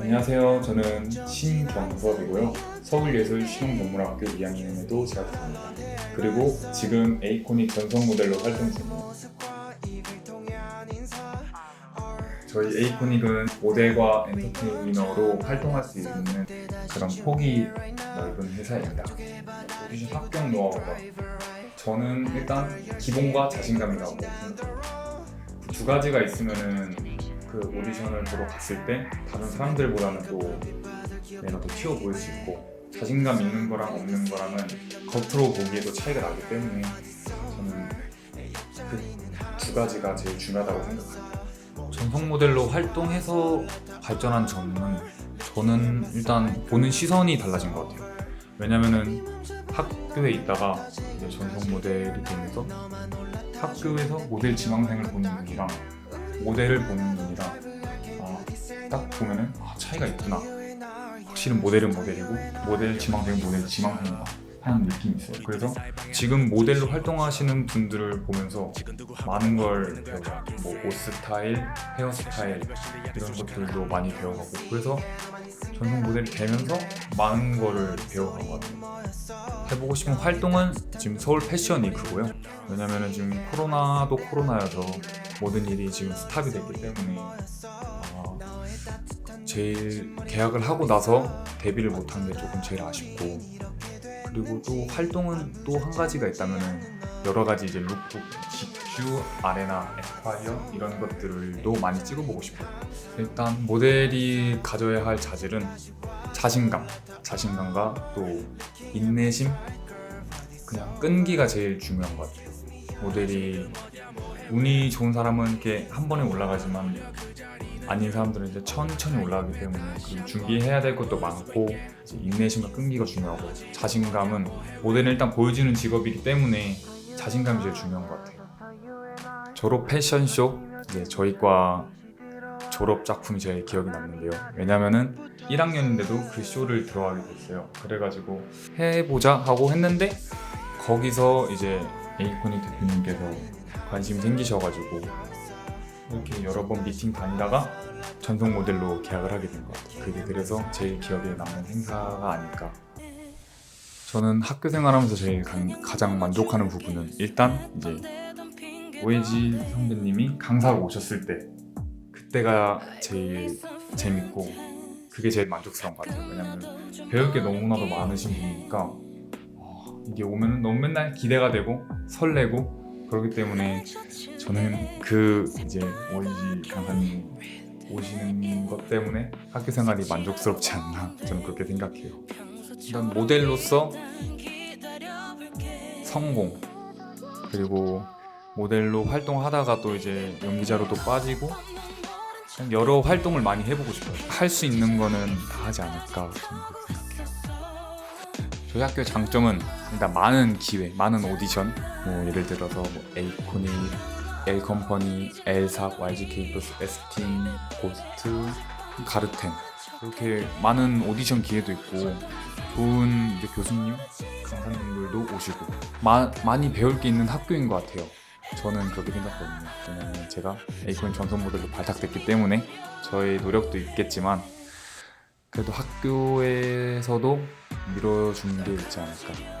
안녕하세요. 저는 신경섭이고요. 서울예술실용동물학교 2학년에도 재학생입니다. 그리고 지금 에이코닉 전속 모델로 활동 중입니다. 저희 에이코닉은 모델과 엔터테이너로 활동할 수 있는 그런 폭이 넓은 회사입니다. 오디션 합격 노하우가 저는 일단 기본과 자신감이라고 생각합니다. 그두 가지가 있으면은 그 오디션을 보러 갔을 때 다른 사람들보다는 또 내가 더 튀어 보일 수 있고 자신감 있는 거랑 없는 거랑은 겉으로 보기에도 차이가 나기 때문에 저는 그 두 가지가 제일 중요하다고 생각합니다. 전속 모델로 활동해서 발전한 점은 저는 일단 보는 시선이 달라진 것 같아요. 왜냐면은 학교에 있다가 이제 전속 모델이 되면서 학교에서 모델 지망생을 보는 눈이랑 모델을 보는 눈이랑 아, 딱 보면은 아, 차이가 있구나. 확실히 모델은 모델이고 모델 지망생은 모델 지망생이다 하는 느낌이 있어요. 그래서 지금 모델로 활동하시는 분들을 보면서 많은 걸 배워요. 뭐 옷 스타일, 헤어 스타일 이런 것들도 많이 배워가고 그래서 전속 모델이 되면서 많은 거를 같아요. 해보고 싶은 활동은 지금 서울 패션 위크고요. 왜냐면은 지금 코로나도 코로나여서 모든 일이 지금 스탑이 됐기 때문에 아, 제일 계약을 하고 나서 데뷔를 못한 게 조금 제일 아쉽고 그리고 또 활동은 또 한 가지가 있다면은 여러 가지 이제 룩북, GQ, 아레나, 에스파이어 이런 것들도 많이 찍어보고 싶어요. 일단 모델이 가져야 할 자질은 자신감, 자신감과 또 인내심, 그냥 끈기가 제일 중요한 것 같아요. 모델이 운이 좋은 사람은 이렇게 한 번에 올라가지만 아닌 사람들은 이제 천천히 올라가기 때문에 그 준비해야 될 것도 많고 인내심과 끈기가 중요하고 자신감은 모델은 일단 보여주는 직업이기 때문에 자신감이 제일 중요한 것 같아요. 졸업 패션쇼 이제 저희과 졸업 작품이 제일 기억에 남는데요. 왜냐면은 1학년인데도 그 쇼를 들어가게 됐어요. 그래가지고 해보자 하고 했는데 거기서 이제 에이코닉 대표님께서 관심이 생기셔가지고 이렇게 여러 번 미팅 다니다가 전속 모델로 계약을 하게 된 것 같아요. 그게 그래서 제일 기억에 남는 행사가 아닐까. 저는 학교 생활하면서 제일 가- 가장 만족하는 부분은 일단 이제 오해지 선배님이 강사로 오셨을 때 그때가 제일 재밌고 그게 제일 만족스러운 것 같아요. 왜냐면 배울 게 너무나도 많으신 분이니까 어, 이게 오면 너무 맨날 기대가 되고 설레고 그렇기 때문에 저는 그 이제 오이지 강사님 오시는 것 때문에 학교 생활이 만족스럽지 않나 저는 그렇게 생각해요. 일단 모델로서 성공 그리고 모델로 활동하다가 또 이제 연기자로도 빠지고 여러 활동을 많이 해보고 싶어요. 할 수 있는 거는 다 하지 않을까. 저희 학교의 장점은 일단 많은 기회, 많은 오디션, 뭐 예를 들어서 뭐 에이코닉, L 컴퍼니, L삽, YG 플러스 에스틴, 고스트, 가르텐 이렇게 많은 오디션 기회도 있고 좋은 이제 교수님, 강사님들도 오시고 마, 많이 배울 게 있는 학교인 것 같아요. 저는 그렇게 생각하거든요. 왜냐면 제가 에이콘 전속 모델로 발탁됐기 때문에 저의 노력도 있겠지만 그래도 학교에서도 밀어주는 게 있지 않을까